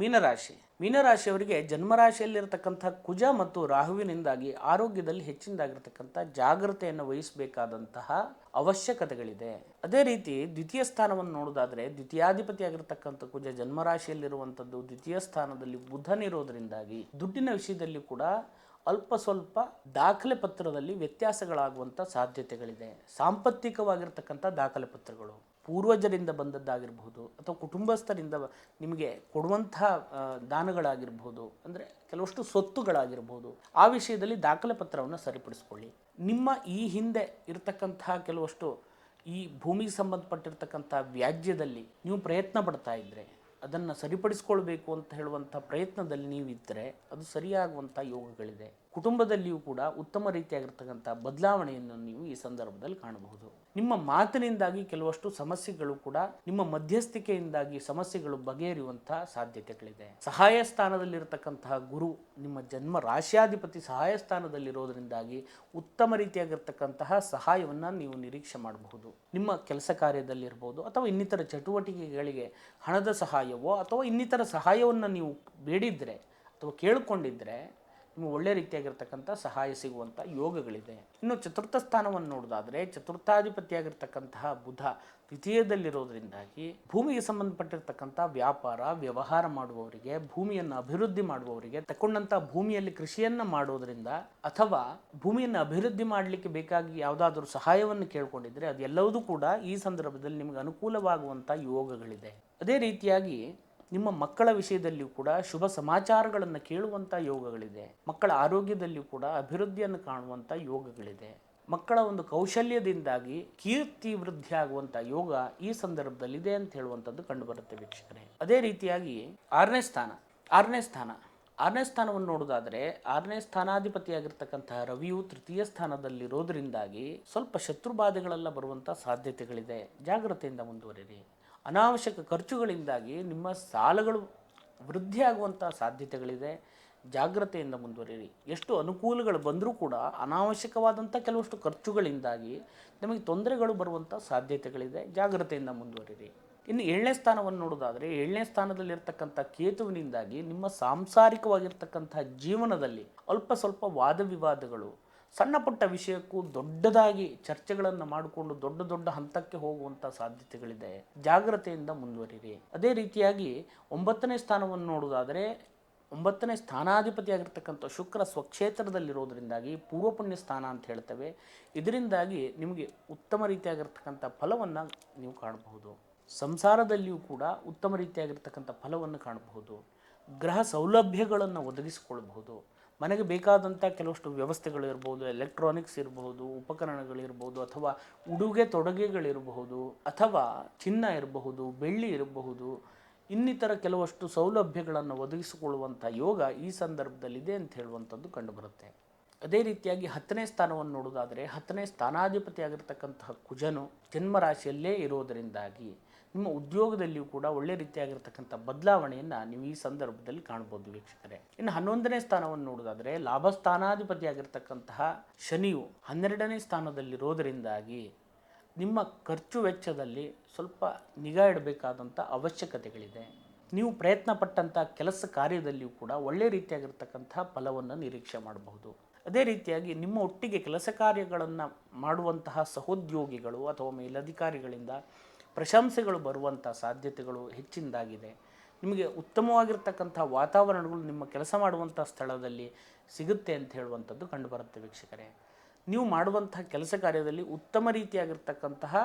ಮೀನರಾಶಿ. ಮೀನರಾಶಿಯವರಿಗೆ ಜನ್ಮರಾಶಿಯಲ್ಲಿರತಕ್ಕಂಥ ಕುಜ ಮತ್ತು ರಾಹುವಿನಿಂದಾಗಿ ಆರೋಗ್ಯದಲ್ಲಿ ಹೆಚ್ಚಿನದಾಗಿರ್ತಕ್ಕಂಥ ಜಾಗ್ರತೆಯನ್ನು ವಹಿಸಬೇಕಾದಂತಹ ಅವಶ್ಯಕತೆಗಳಿದೆ. ಅದೇ ರೀತಿ ದ್ವಿತೀಯ ಸ್ಥಾನವನ್ನು ನೋಡೋದಾದರೆ ದ್ವಿತೀಯಾಧಿಪತಿಯಾಗಿರ್ತಕ್ಕಂಥ ಕುಜ ಜನ್ಮರಾಶಿಯಲ್ಲಿರುವಂಥದ್ದು ದ್ವಿತೀಯ ಸ್ಥಾನದಲ್ಲಿ ಬುಧನಿರೋದ್ರಿಂದಾಗಿ ದುಡ್ಡಿನ ವಿಷಯದಲ್ಲಿ ಕೂಡ ಅಲ್ಪ ಸ್ವಲ್ಪ ದಾಖಲೆ ಪತ್ರದಲ್ಲಿ ವ್ಯತ್ಯಾಸಗಳಾಗುವಂಥ ಸಾಧ್ಯತೆಗಳಿದೆ. ಸಾಂಪತ್ತಿಕವಾಗಿರ್ತಕ್ಕಂಥ ದಾಖಲೆ ಪತ್ರಗಳು. ಪೂರ್ವಜರಿಂದ ಬಂದದ್ದಾಗಿರ್ಬೋದು ಅಥವಾ ಕುಟುಂಬಸ್ಥರಿಂದ ನಿಮಗೆ ಕೊಡುವಂಥ ದಾನಗಳಾಗಿರ್ಬೋದು ಅಂದರೆ ಕೆಲವಷ್ಟು ಸ್ವತ್ತುಗಳಾಗಿರ್ಬೋದು ಆ ವಿಷಯದಲ್ಲಿ ದಾಖಲೆ ಪತ್ರವನ್ನು ಸರಿಪಡಿಸ್ಕೊಳ್ಳಿ. ನಿಮ್ಮ ಈ ಹಿಂದೆ ಇರತಕ್ಕಂತಹ ಕೆಲವಷ್ಟು ಈ ಭೂಮಿಗೆ ಸಂಬಂಧಪಟ್ಟಿರ್ತಕ್ಕಂಥ ವ್ಯಾಜ್ಯದಲ್ಲಿ ನೀವು ಪ್ರಯತ್ನ ಪಡ್ತಾ ಇದ್ದರೆ ಅದನ್ನು ಸರಿಪಡಿಸ್ಕೊಳ್ಬೇಕು ಅಂತ ಹೇಳುವಂಥ ಪ್ರಯತ್ನದಲ್ಲಿ ನೀವಿದ್ದರೆ ಅದು ಸರಿಯಾಗುವಂಥ ಯೋಗಗಳಿದೆ. ಕುಟುಂಬದಲ್ಲಿಯೂ ಕೂಡ ಉತ್ತಮ ರೀತಿಯಾಗಿರ್ತಕ್ಕಂಥ ಬದಲಾವಣೆಯನ್ನು ನೀವು ಈ ಸಂದರ್ಭದಲ್ಲಿ ಕಾಣಬಹುದು. ನಿಮ್ಮ ಮಾತಿನಿಂದಾಗಿ ಕೆಲವಷ್ಟು ಸಮಸ್ಯೆಗಳು ಕೂಡ ನಿಮ್ಮ ಮಧ್ಯಸ್ಥಿಕೆಯಿಂದಾಗಿ ಸಮಸ್ಯೆಗಳು ಬಗೆಹರಿಯುವಂತಹ ಸಾಧ್ಯತೆಗಳಿದೆ. ಸಹಾಯ ಸ್ಥಾನದಲ್ಲಿರತಕ್ಕಂತಹ ಗುರು ನಿಮ್ಮ ಜನ್ಮ ರಾಶಿಯಾಧಿಪತಿ ಸಹಾಯ ಸ್ಥಾನದಲ್ಲಿರೋದ್ರಿಂದಾಗಿ ಉತ್ತಮ ರೀತಿಯಾಗಿರ್ತಕ್ಕಂತಹ ಸಹಾಯವನ್ನು ನೀವು ನಿರೀಕ್ಷೆ ಮಾಡಬಹುದು. ನಿಮ್ಮ ಕೆಲಸ ಕಾರ್ಯದಲ್ಲಿರ್ಬೋದು ಅಥವಾ ಇನ್ನಿತರ ಚಟುವಟಿಕೆಗಳಿಗೆ ಹಣದ ಸಹಾಯವೋ ಅಥವಾ ಇನ್ನಿತರ ಸಹಾಯವನ್ನು ನೀವು ಬೇಡಿದ್ರೆ ಅಥವಾ ಕೇಳಿಕೊಂಡಿದ್ರೆ ನಿಮಗೆ ಒಳ್ಳೆ ರೀತಿಯಾಗಿರ್ತಕ್ಕಂಥ ಸಹಾಯ ಸಿಗುವಂಥ ಯೋಗಗಳಿದೆ. ಇನ್ನು ಚತುರ್ಥ ಸ್ಥಾನವನ್ನು ನೋಡೋದಾದರೆ, ಚತುರ್ಥಾಧಿಪತಿಯಾಗಿರ್ತಕ್ಕಂತಹ ಬುಧ ದ್ವಿತೀಯದಲ್ಲಿರೋದ್ರಿಂದಾಗಿ ಭೂಮಿಗೆ ಸಂಬಂಧಪಟ್ಟಿರ್ತಕ್ಕಂಥ ವ್ಯಾಪಾರ, ವ್ಯವಹಾರ ಮಾಡುವವರಿಗೆ, ಭೂಮಿಯನ್ನು ಅಭಿವೃದ್ಧಿ ಮಾಡುವವರಿಗೆ ತಕೊಂಡಂಥ ಭೂಮಿಯಲ್ಲಿ ಕೃಷಿಯನ್ನು ಮಾಡೋದರಿಂದ ಅಥವಾ ಭೂಮಿಯನ್ನು ಅಭಿವೃದ್ಧಿ ಮಾಡಲಿಕ್ಕೆ ಬೇಕಾಗಿ ಯಾವುದಾದ್ರೂ ಸಹಾಯವನ್ನು ಕೇಳ್ಕೊಂಡಿದ್ರೆ ಅದೆಲ್ಲವೂ ಕೂಡ ಈ ಸಂದರ್ಭದಲ್ಲಿ ನಿಮಗೆ ಅನುಕೂಲವಾಗುವಂಥ ಯೋಗಗಳಿದೆ. ಅದೇ ರೀತಿಯಾಗಿ ನಿಮ್ಮ ಮಕ್ಕಳ ವಿಷಯದಲ್ಲಿಯೂ ಕೂಡ ಶುಭ ಸಮಾಚಾರಗಳನ್ನು ಕೇಳುವಂಥ ಯೋಗಗಳಿದೆ. ಮಕ್ಕಳ ಆರೋಗ್ಯದಲ್ಲಿಯೂ ಕೂಡ ಅಭಿವೃದ್ಧಿಯನ್ನು ಕಾಣುವಂಥ ಯೋಗಗಳಿದೆ. ಮಕ್ಕಳ ಒಂದು ಕೌಶಲ್ಯದಿಂದಾಗಿ ಕೀರ್ತಿ ವೃದ್ಧಿ ಆಗುವಂಥ ಯೋಗ ಈ ಸಂದರ್ಭದಲ್ಲಿದೆ ಅಂತ ಹೇಳುವಂಥದ್ದು ಕಂಡುಬರುತ್ತೆ ವೀಕ್ಷಕರೇ. ಅದೇ ರೀತಿಯಾಗಿ ಆರನೇ ಸ್ಥಾನ ಆರನೇ ಸ್ಥಾನ. ಆರನೇ ಸ್ಥಾನವನ್ನು ನೋಡೋದಾದರೆ ಆರನೇ ಸ್ಥಾನಾಧಿಪತಿಯಾಗಿರ್ತಕ್ಕಂತಹ ರವಿಯು ತೃತೀಯ ಸ್ಥಾನದಲ್ಲಿರೋದ್ರಿಂದಾಗಿ ಸ್ವಲ್ಪ ಶತ್ರುಬಾಧೆಗಳೆಲ್ಲ ಬರುವಂಥ ಸಾಧ್ಯತೆಗಳಿದೆ. ಜಾಗ್ರತೆಯಿಂದ ಮುಂದುವರಿರಿ. ಅನಾವಶ್ಯಕ ಖರ್ಚುಗಳಿಂದಾಗಿ ನಿಮ್ಮ ಸಾಲಗಳು ವೃದ್ಧಿಯಾಗುವಂಥ ಸಾಧ್ಯತೆಗಳಿದೆ. ಜಾಗ್ರತೆಯಿಂದ ಮುಂದುವರಿಯಿರಿ ಎಷ್ಟು ಅನುಕೂಲಗಳು ಬಂದರೂ ಕೂಡ ಅನಾವಶ್ಯಕವಾದಂಥ ಕೆಲವಷ್ಟು ಖರ್ಚುಗಳಿಂದಾಗಿ ನಿಮಗೆ ತೊಂದರೆಗಳು ಬರುವಂಥ ಸಾಧ್ಯತೆಗಳಿದೆ. ಜಾಗ್ರತೆಯಿಂದ ಮುಂದುವರಿಯಿರಿ ಇನ್ನು ಏಳನೇ ಸ್ಥಾನವನ್ನು ನೋಡೋದಾದರೆ, ಏಳನೇ ಸ್ಥಾನದಲ್ಲಿರ್ತಕ್ಕಂಥ ಕೇತುವಿನಿಂದಾಗಿ ನಿಮ್ಮ ಸಾಂಸಾರಿಕವಾಗಿರ್ತಕ್ಕಂಥ ಜೀವನದಲ್ಲಿ ಅಲ್ಪ ಸ್ವಲ್ಪ ವಾದ ವಿವಾದಗಳು ಸಣ್ಣ ಪುಟ್ಟ ವಿಷಯಕ್ಕೂ ದೊಡ್ಡದಾಗಿ ಚರ್ಚೆಗಳನ್ನು ಮಾಡಿಕೊಂಡು ದೊಡ್ಡ ದೊಡ್ಡ ಹಂತಕ್ಕೆ ಹೋಗುವಂಥ ಸಾಧ್ಯತೆಗಳಿದೆ. ಜಾಗ್ರತೆಯಿಂದ ಮುಂದುವರಿರಿ. ಅದೇ ರೀತಿಯಾಗಿ ಒಂಬತ್ತನೇ ಸ್ಥಾನವನ್ನು ನೋಡುವುದಾದರೆ, ಒಂಬತ್ತನೇ ಸ್ಥಾನಾಧಿಪತಿಯಾಗಿರ್ತಕ್ಕಂಥ ಶುಕ್ರ ಸ್ವಕ್ಷೇತ್ರದಲ್ಲಿರೋದ್ರಿಂದಾಗಿ ಪೂರ್ವ ಪುಣ್ಯ ಸ್ಥಾನ ಅಂತ ಹೇಳ್ತೇವೆ. ಇದರಿಂದಾಗಿ ನಿಮಗೆ ಉತ್ತಮ ರೀತಿಯಾಗಿರ್ತಕ್ಕಂಥ ಫಲವನ್ನು ನೀವು ಕಾಣಬಹುದು. ಸಂಸಾರದಲ್ಲಿಯೂ ಕೂಡ ಉತ್ತಮ ರೀತಿಯಾಗಿರ್ತಕ್ಕಂಥ ಫಲವನ್ನು ಕಾಣಬಹುದು. ಗ್ರಹ ಸೌಲಭ್ಯಗಳನ್ನು ಒದಗಿಸಿಕೊಳ್ಬಹುದು ಮನೆಗೆ ಬೇಕಾದಂಥ ಕೆಲವಷ್ಟು ವ್ಯವಸ್ಥೆಗಳಿರ್ಬೋದು ಎಲೆಕ್ಟ್ರಾನಿಕ್ಸ್ ಇರಬಹುದು ಉಪಕರಣಗಳಿರ್ಬೋದು ಅಥವಾ ಉಡುಗೆ ತೊಡುಗೆಗಳಿರಬಹುದು ಅಥವಾ ಚಿನ್ನ ಇರಬಹುದು, ಬೆಳ್ಳಿ ಇರಬಹುದು, ಇನ್ನಿತರ ಕೆಲವಷ್ಟು ಸೌಲಭ್ಯಗಳನ್ನು ಒದಗಿಸಿಕೊಳ್ಳುವಂಥ ಯೋಗ ಈ ಸಂದರ್ಭದಲ್ಲಿದೆ ಅಂತ ಹೇಳುವಂಥದ್ದು ಕಂಡುಬರುತ್ತೆ. ಅದೇ ರೀತಿಯಾಗಿ ಹತ್ತನೇ ಸ್ಥಾನವನ್ನು ನೋಡೋದಾದರೆ ಹತ್ತನೇ ಸ್ಥಾನಾಧಿಪತಿಯಾಗಿರ್ತಕ್ಕಂತಹ ಕುಜನು ಜನ್ಮರಾಶಿಯಲ್ಲೇ ಇರೋದರಿಂದಾಗಿ ನಿಮ್ಮ ಉದ್ಯೋಗದಲ್ಲಿಯೂ ಕೂಡ ಒಳ್ಳೆ ರೀತಿಯಾಗಿರ್ತಕ್ಕಂಥ ಬದಲಾವಣೆಯನ್ನು ನೀವು ಈ ಸಂದರ್ಭದಲ್ಲಿ ಕಾಣ್ಬೋದು ವೀಕ್ಷಕರೇ. ಇನ್ನು ಹನ್ನೊಂದನೇ ಸ್ಥಾನವನ್ನು ನೋಡೋದಾದರೆ ಲಾಭ ಸ್ಥಾನಾಧಿಪತಿಯಾಗಿರ್ತಕ್ಕಂತಹ ಶನಿಯು ಹನ್ನೆರಡನೇ ಸ್ಥಾನದಲ್ಲಿರೋದರಿಂದಾಗಿ ನಿಮ್ಮ ಖರ್ಚು ವೆಚ್ಚದಲ್ಲಿ ಸ್ವಲ್ಪ ನಿಗಾ ಇಡಬೇಕಾದಂಥ ಅವಶ್ಯಕತೆಗಳಿದೆ. ನೀವು ಪ್ರಯತ್ನ ಪಟ್ಟಂಥ ಕೆಲಸ ಕಾರ್ಯದಲ್ಲಿಯೂ ಕೂಡ ಒಳ್ಳೆ ರೀತಿಯಾಗಿರ್ತಕ್ಕಂಥ ಫಲವನ್ನು ನಿರೀಕ್ಷೆ ಮಾಡಬಹುದು. ಅದೇ ರೀತಿಯಾಗಿ ನಿಮ್ಮ ಒಟ್ಟಿಗೆ ಕೆಲಸ ಕಾರ್ಯಗಳನ್ನು ಮಾಡುವಂತಹ ಸಹೋದ್ಯೋಗಿಗಳು ಅಥವಾ ಮೇಲಧಿಕಾರಿಗಳಿಂದ ಪ್ರಶಂಸೆಗಳು ಬರುವಂಥ ಸಾಧ್ಯತೆಗಳು ಹೆಚ್ಚಿನದಾಗಿದೆ. ನಿಮಗೆ ಉತ್ತಮವಾಗಿರ್ತಕ್ಕಂಥ ವಾತಾವರಣಗಳು ನಿಮ್ಮ ಕೆಲಸ ಮಾಡುವಂಥ ಸ್ಥಳದಲ್ಲಿ ಸಿಗುತ್ತೆ ಅಂತ ಹೇಳುವಂಥದ್ದು ಕಂಡುಬರುತ್ತೆ ವೀಕ್ಷಕರೇ. ನೀವು ಮಾಡುವಂತಹ ಕೆಲಸ ಕಾರ್ಯದಲ್ಲಿ ಉತ್ತಮ ರೀತಿಯಾಗಿರ್ತಕ್ಕಂತಹ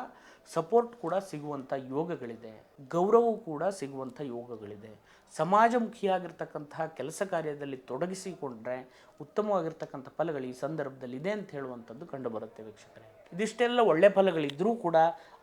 ಸಪೋರ್ಟ್ ಕೂಡ ಸಿಗುವಂಥ ಯೋಗಗಳಿದೆ. ಗೌರವವು ಕೂಡ ಸಿಗುವಂಥ ಯೋಗಗಳಿದೆ. ಸಮಾಜಮುಖಿಯಾಗಿರ್ತಕ್ಕಂತಹ ಕೆಲಸ ಕಾರ್ಯದಲ್ಲಿ ತೊಡಗಿಸಿಕೊಂಡ್ರೆ ಉತ್ತಮವಾಗಿರ್ತಕ್ಕಂಥ ಫಲಗಳು ಈ ಸಂದರ್ಭದಲ್ಲಿ ಇದೆ ಅಂತ ಹೇಳುವಂಥದ್ದು ಕಂಡುಬರುತ್ತೆ ವೀಕ್ಷಕರೇ. ಇದಿಷ್ಟೆಲ್ಲ ಒಳ್ಳೆ ಫಲಗಳಿದ್ದರೂ ಕೂಡ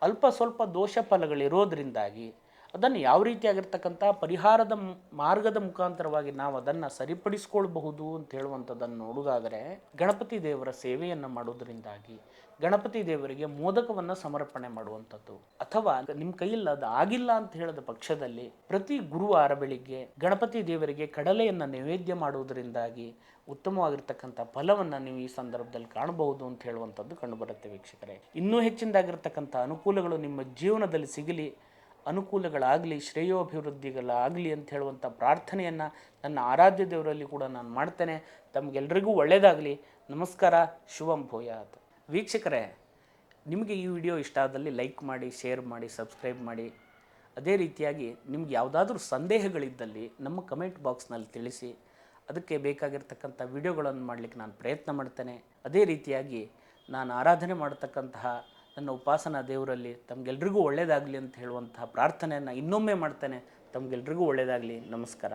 ಅಲ್ಪ ಸ್ವಲ್ಪ ದೋಷ ಫಲಗಳಿರೋದ್ರಿಂದಾಗಿ ಅದನ್ನು ಯಾವ ರೀತಿಯಾಗಿರ್ತಕ್ಕಂಥ ಪರಿಹಾರದ ಮಾರ್ಗದ ಮುಖಾಂತರವಾಗಿ ನಾವು ಅದನ್ನು ಸರಿಪಡಿಸ್ಕೊಳ್ಬಹುದು ಅಂತ ಹೇಳುವಂಥದ್ದನ್ನು ನೋಡುವುದಾದರೆ, ಗಣಪತಿ ದೇವರ ಸೇವೆಯನ್ನು ಮಾಡೋದರಿಂದಾಗಿ ಗಣಪತಿ ದೇವರಿಗೆ ಮೋದಕವನ್ನು ಸಮರ್ಪಣೆ ಮಾಡುವಂಥದ್ದು. ಅಥವಾ ನಿಮ್ಮ ಕೈಯಲ್ಲಿ ಅದು ಆಗಿಲ್ಲ ಅಂತ ಹೇಳಿದ ಪಕ್ಷದಲ್ಲಿ ಪ್ರತಿ ಗುರುವಾರ ಬೆಳಿಗ್ಗೆ ಗಣಪತಿ ದೇವರಿಗೆ ಕಡಲೆಯನ್ನು ನೈವೇದ್ಯ ಮಾಡುವುದರಿಂದಾಗಿ ಉತ್ತಮವಾಗಿರ್ತಕ್ಕಂಥ ಫಲವನ್ನು ನೀವು ಈ ಸಂದರ್ಭದಲ್ಲಿ ಕಾಣಬಹುದು ಅಂತ ಹೇಳುವಂಥದ್ದು ಕಂಡುಬರುತ್ತೆ ವೀಕ್ಷಕರೇ. ಇನ್ನೂ ಹೆಚ್ಚಿನದಾಗಿರ್ತಕ್ಕಂಥ ಅನುಕೂಲಗಳು ನಿಮ್ಮ ಜೀವನದಲ್ಲಿ ಸಿಗಲಿ ಅನುಕೂಲಗಳಾಗಲಿ, ಶ್ರೇಯೋಭಿವೃದ್ಧಿಗಳಾಗಲಿ ಅಂತ ಹೇಳುವಂಥ ಪ್ರಾರ್ಥನೆಯನ್ನು ನನ್ನ ಆರಾಧ್ಯ ದೇವರಲ್ಲಿ ಕೂಡ ನಾನು ಮಾಡ್ತೇನೆ. ತಮಗೆಲ್ಲರಿಗೂ ಒಳ್ಳೆಯದಾಗಲಿ ನಮಸ್ಕಾರ, ಶುಭಂ ಭೂಯಾತ್. ವೀಕ್ಷಕರೇ, ನಿಮಗೆ ಈ ವಿಡಿಯೋ ಇಷ್ಟ ಆದಲ್ಲಿ ಲೈಕ್ ಮಾಡಿ, ಶೇರ್ ಮಾಡಿ, ಸಬ್ಸ್ಕ್ರೈಬ್ ಮಾಡಿ. ಅದೇ ರೀತಿಯಾಗಿ ನಿಮ್ಗೆ ಯಾವುದಾದ್ರೂ ಸಂದೇಹಗಳಿದ್ದಲ್ಲಿ ನಮ್ಮ ಕಮೆಂಟ್ ಬಾಕ್ಸ್ನಲ್ಲಿ ತಿಳಿಸಿ. ಅದಕ್ಕೆ ಬೇಕಾಗಿರ್ತಕ್ಕಂಥ ವಿಡಿಯೋಗಳನ್ನು ಮಾಡಲಿಕ್ಕೆ ನಾನು ಪ್ರಯತ್ನ ಮಾಡ್ತೇನೆ. ಅದೇ ರೀತಿಯಾಗಿ ನಾನು ಆರಾಧನೆ ಮಾಡತಕ್ಕಂತಹ ನನ್ನ ಉಪಾಸನಾ ದೇವರಲ್ಲಿ ತಮಗೆಲ್ರಿಗೂ ಒಳ್ಳೆಯದಾಗಲಿ ಅಂತ ಹೇಳುವಂತಹ ಪ್ರಾರ್ಥನೆಯನ್ನು ಇನ್ನೊಮ್ಮೆ ಮಾಡ್ತೇನೆ. ತಮಗೆಲ್ರಿಗೂ ಒಳ್ಳೆಯದಾಗಲಿ ನಮಸ್ಕಾರ.